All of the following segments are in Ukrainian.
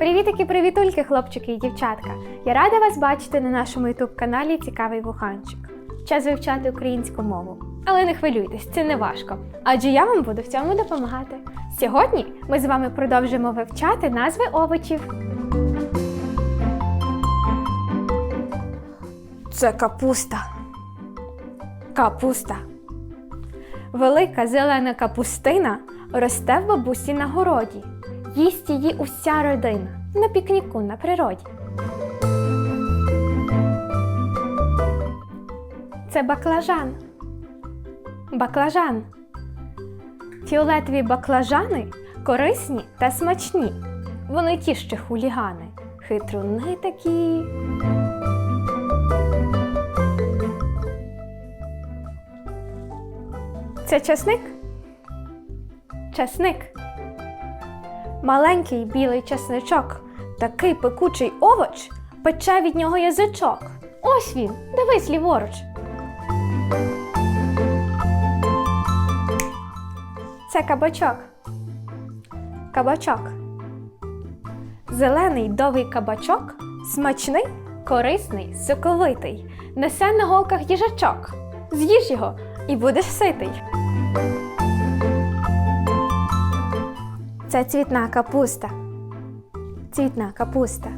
Привітики, привітульки, хлопчики і дівчатка! Я рада вас бачити на нашому ютуб каналі Цікавий Вуханчик. Час вивчати українську мову. Але не хвилюйтесь, це не важко, адже я вам буду в цьому допомагати. Сьогодні ми з вами продовжимо вивчати назви овочів. Це капуста. Капуста. Велика зелена капустина росте в бабусі на городі. Їсть її уся родина на пікніку на природі. Це баклажан. Баклажан. Фіолетові баклажани корисні та смачні. Вони ті ще хулігани. Хитруни такі. Це часник? Часник. Маленький білий часничок, такий пекучий овоч, пече від нього язичок. Ось він, дивись ліворуч. Це кабачок. Кабачок. Зелений довгий кабачок, смачний, корисний, соковитий, несе на голках їжачок. З'їж його і будеш ситий. Це цвітна капуста. Цвітна капуста.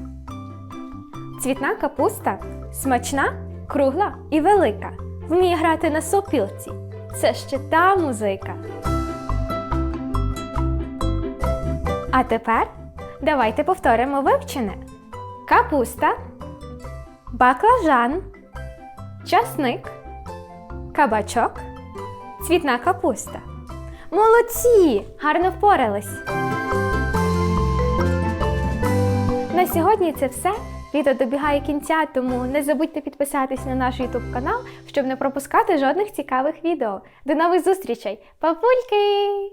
Цвітна капуста смачна, кругла і велика. Вміє грати на сопілці. Це ще та музика. А тепер давайте повторимо вивчене: капуста, баклажан, часник, кабачок, цвітна капуста. Молодці! Гарно впорались! Сьогодні це все. Відео добігає кінця, тому не забудьте підписатись на наш YouTube канал, щоб не пропускати жодних цікавих відео. До нових зустрічей! Папульки!